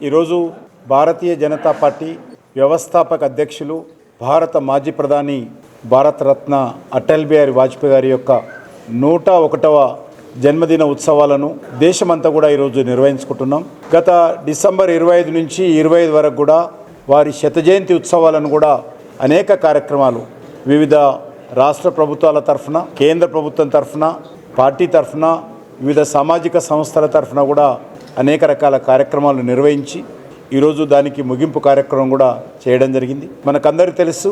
ఈరోజు భారతీయ జనతా పార్టీ వ్యవస్థాపక అధ్యక్షులు భారత మాజీ ప్రధాని భారతరత్న అటల్ బిహారీ వాజ్పేయి గారి యొక్క నూట ఒకటవ జన్మదిన ఉత్సవాలను దేశమంతా కూడా ఈరోజు నిర్వహించుకుంటున్నాం. గత డిసెంబర్ ఇరవై ఐదు నుంచి ఇరవై ఐదు వరకు కూడా వారి శతజయంతి ఉత్సవాలను కూడా అనేక కార్యక్రమాలు వివిధ రాష్ట్ర ప్రభుత్వాల తరఫున కేంద్ర ప్రభుత్వం తరఫున పార్టీ తరఫున వివిధ సామాజిక సంస్థల తరఫున కూడా అనేక రకాల కార్యక్రమాలు నిర్వహించి ఈరోజు దానికి ముగింపు కార్యక్రమం కూడా చేయడం జరిగింది. మనకందరికీ తెలుసు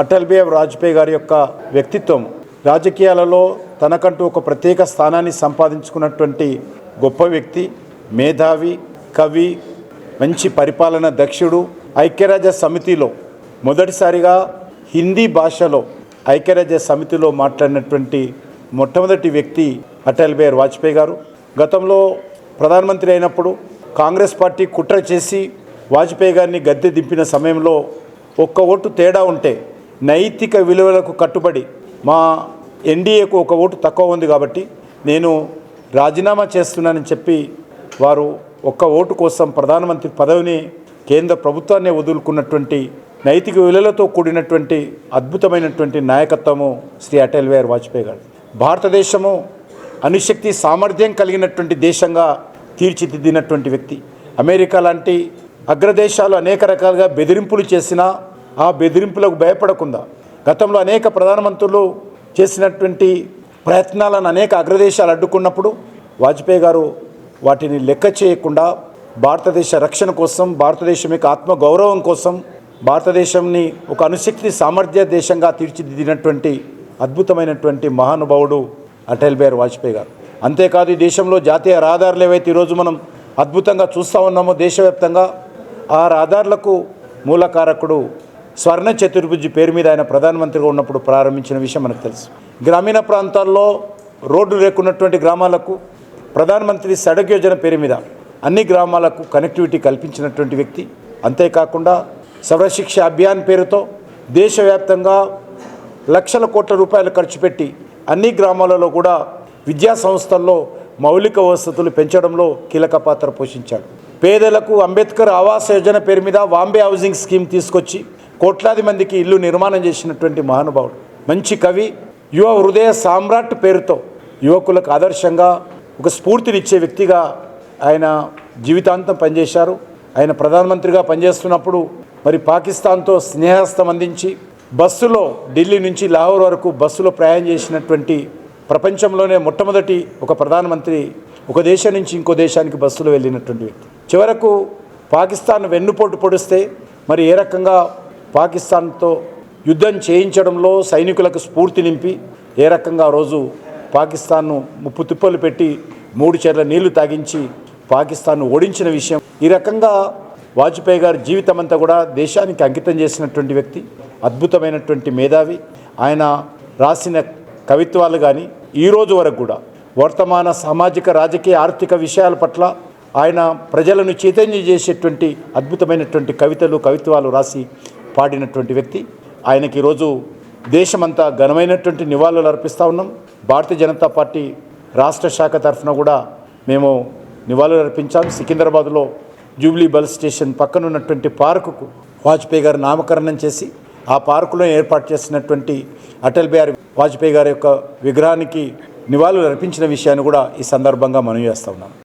అటల్ బిహారీ వాజ్పేయి గారి యొక్క వ్యక్తిత్వం రాజకీయాలలో తనకంటూ ఒక ప్రత్యేక స్థానాన్ని సంపాదించుకున్నటువంటి గొప్ప వ్యక్తి మేధావి కవి మంచి పరిపాలన దక్షుడు ఐక్యరాజ్య సమితిలో మొదటిసారిగా హిందీ భాషలో ఐక్యరాజ్య సమితిలో మాట్లాడినటువంటి మొట్టమొదటి వ్యక్తి అటల్ బిహారీ వాజ్పేయి గారు. గతంలో ప్రధానమంత్రి అయినప్పుడు కాంగ్రెస్ పార్టీ కుట్ర చేసి వాజ్పేయి గారిని గద్దె దింపిన సమయంలో ఒక్క ఓటు తేడా ఉంటే నైతిక విలువలకు కట్టుబడి మా ఎన్డీఏకు ఒక ఓటు తక్కువ ఉంది కాబట్టి నేను రాజీనామా చేస్తున్నానని చెప్పి వారు ఒక్క ఓటు కోసం ప్రధానమంత్రి పదవిని కేంద్ర ప్రభుత్వాన్ని వదులుకున్నటువంటి నైతిక విలువలతో కూడినటువంటి అద్భుతమైనటువంటి నాయకత్వము శ్రీ అటల్ బిహారీ వాజ్పేయి గారు. భారతదేశము అణుశక్తి సామర్థ్యం కలిగినటువంటి దేశంగా తీర్చిదిద్దినటువంటి వ్యక్తి. అమెరికా లాంటి అగ్రదేశాలు అనేక రకాలుగా బెదిరింపులు చేసినా ఆ బెదిరింపులకు భయపడకుండా గతంలో అనేక ప్రధానమంత్రులు చేసినటువంటి ప్రయత్నాలను అనేక అగ్రదేశాలు అడ్డుకున్నప్పుడు వాజ్పేయి గారు వాటిని లెక్క చేయకుండా భారతదేశ రక్షణ కోసం భారతదేశం యొక్క ఆత్మ గౌరవం కోసం భారతదేశంని ఒక అనుశక్తి సామర్థ్య దేశంగా తీర్చిదిద్దినటువంటి అద్భుతమైనటువంటి మహానుభావుడు అటల్ బిహారీ వాజ్పేయి గారు. అంతేకాదు ఈ దేశంలో జాతీయ రహదారులు ఏవైతే ఈరోజు మనం అద్భుతంగా చూస్తూ ఉన్నామో దేశవ్యాప్తంగా ఆ రహదారులకు మూలకారకుడు స్వర్ణ చతుర్భుజి పేరు మీద ఆయన ప్రధానమంత్రిగా ఉన్నప్పుడు ప్రారంభించిన విషయం మనకు తెలుసు. గ్రామీణ ప్రాంతాల్లో రోడ్లు లేకున్నటువంటి గ్రామాలకు ప్రధానమంత్రి సడక్ యోజన పేరు మీద అన్ని గ్రామాలకు కనెక్టివిటీ కల్పించినటువంటి వ్యక్తి. అంతేకాకుండా సర్వశిక్ష అభియాన్ పేరుతో దేశవ్యాప్తంగా లక్షల కోట్ల రూపాయలు ఖర్చు పెట్టి అన్ని గ్రామాలలో కూడా విద్యా సంస్థల్లో మౌలిక వసతులు పెంచడంలో కీలక పాత్ర పోషించాడు. పేదలకు అంబేద్కర్ ఆవాస్ యోజన పేరు మీద వాంబే హౌసింగ్ స్కీమ్ తీసుకొచ్చి కోట్లాది మందికి ఇల్లు నిర్మాణం చేసినటువంటి మహానుభావుడు. మంచి కవి యువ హృదయ సామ్రాట్ పేరుతో యువకులకు ఆదర్శంగా ఒక స్ఫూర్తినిచ్చే వ్యక్తిగా ఆయన జీవితాంతం పనిచేశారు. ఆయన ప్రధానమంత్రిగా పనిచేస్తున్నప్పుడు మరి పాకిస్తాన్తో స్నేహస్తం అందించి బస్సులో ఢిల్లీ నుంచి లాహోర్ వరకు బస్సులో ప్రయాణం చేసినటువంటి ప్రపంచంలోనే మొట్టమొదటి ఒక ప్రధానమంత్రి ఒక దేశం నుంచి ఇంకో దేశానికి బస్సులు వెళ్ళినటువంటి వ్యక్తి. చివరకు పాకిస్తాన్ వెన్నుపోటు పొడిస్తే మరి ఏ రకంగా పాకిస్తాన్తో యుద్ధం చేయించడంలో సైనికులకు స్ఫూర్తి నింపి ఏ రకంగా రోజు పాకిస్తాన్ను ముప్పు తిప్పలు పెట్టి మూడు చెర్ల నీళ్ళు తాగించి పాకిస్తాన్ను ఓడించిన విషయం. ఈ రకంగా వాజ్పేయి గారి జీవితం అంతా కూడా దేశానికి అంకితం చేసినటువంటి వ్యక్తి అద్భుతమైనటువంటి మేధావి. ఆయన రాసిన కవిత్వాలు కానీ ఈ రోజు వరకు కూడా వర్తమాన సామాజిక రాజకీయ ఆర్థిక విషయాల పట్ల ఆయన ప్రజలను చైతన్యం చేసేటువంటి అద్భుతమైనటువంటి కవితలు కవిత్వాలు రాసి పాడినటువంటి వ్యక్తి. ఆయనకి ఈరోజు దేశమంతా ఘనమైనటువంటి నివాళులు అర్పిస్తూ ఉన్నాం. భారతీయ జనతా పార్టీ రాష్ట్ర శాఖ తరఫున కూడా మేము నివాళులు అర్పించాం. సికింద్రాబాద్లో జూబ్లీ బల్ స్టేషన్ పక్కన ఉన్నటువంటి పార్కుకు వాజ్పేయి గారు నామకరణం చేసి ఆ పార్కులో ఏర్పాటు చేసినటువంటి అటల్ బిహారీ వాజ్పేయి గారి యొక్క విగ్రహానికి నివాళులు అర్పించిన విషయాన్ని కూడా ఈ సందర్భంగా మనం చేస్తా ఉన్నాం.